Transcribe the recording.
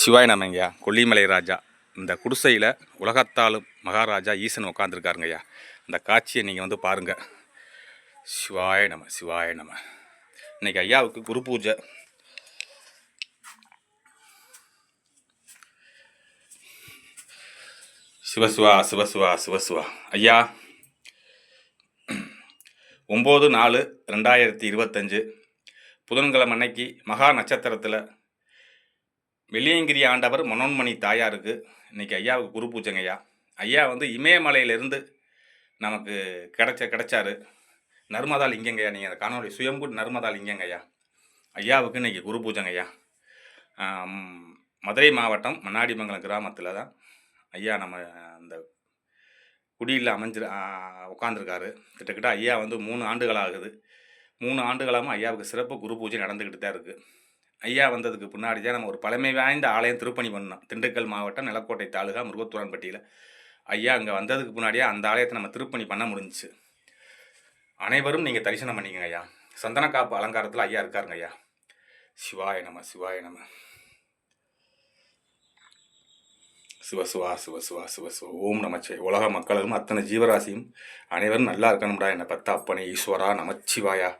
சிவாய் நமங்கய்யா கொல்லிமலை ராஜா. இந்த குடிசையில் உலகத்தாலும் மகாராஜா ஈசன் உட்காந்துருக்காருங்கய்யா இந்த காட்சியை நீங்கள் வந்து பாருங்கள் சிவாய நம சிவாய நம. இன்னைக்கு ஐயாவுக்கு குரு பூஜை. சிவசிவா சிவசிவா சிவசிவா ஐயா ஒம்பது நாலு ரெண்டாயிரத்தி இருபத்தஞ்சு புதன்கிழமை அன்னைக்கு மகா நட்சத்திரத்தில் வெள்ளியங்கிரி ஆண்டவர் மனோன்மணி தாயாருக்கு இன்றைக்கி ஐயாவுக்கு குரு பூஜைங்க ஐயா. ஐயா வந்து இமயமலையிலேருந்து நமக்கு கிடைச்ச கிடைச்சாரு. நர்மதால் இங்கேங்கய்யா நீங்கள் அந்த காணொலி சுயம்பு நர்மதால் இங்கேங்கய்யா ஐயாவுக்கு இன்னைக்கு குரு பூஜைங்க ஐயா. மதுரை மாவட்டம் மண்ணாடிமங்கலம் கிராமத்தில் தான் ஐயா நம்ம அந்த குடியில் அமைஞ்சிரு உட்காந்துருக்காரு கிட்டத்தட்ட ஐயா வந்து மூணு ஆண்டுகள் ஆகுது. மூணு ஆண்டுகளாகவும் ஐயாவுக்கு சிறப்பு குரு பூஜை நடந்துக்கிட்டு தான் இருக்குது ஐயா வந்ததுக்கு பின்னாடி தான் நம்ம ஒரு பழமை வாய்ந்த ஆலயம் திருப்பணி பண்ணோம் திண்டுக்கல் மாவட்டம் நிலக்கோட்டை தாலுகா முருகத்துவன்பட்டியில் ஐயா அங்கே வந்ததுக்கு முன்னாடியே அந்த ஆலயத்தை நம்ம திருப்பணி பண்ண முடிஞ்சுச்சு. அனைவரும் நீங்கள் தரிசனம் பண்ணிக்கங்க ஐயா. சந்தனக்காப்பு அலங்காரத்தில் ஐயா இருக்காருங்க ஐயா. சிவாய நம சிவாய நம. சிவசிவா சிவசிவா சிவசிவா ஓம் நமச்சிவாய் உலக மக்களும் அத்தனை ஜீவராசியும் அனைவரும் நல்லா இருக்கணும்டா என்னை பத்தா அப்பனே. ஈஸ்வரா நமச்சிவாயா.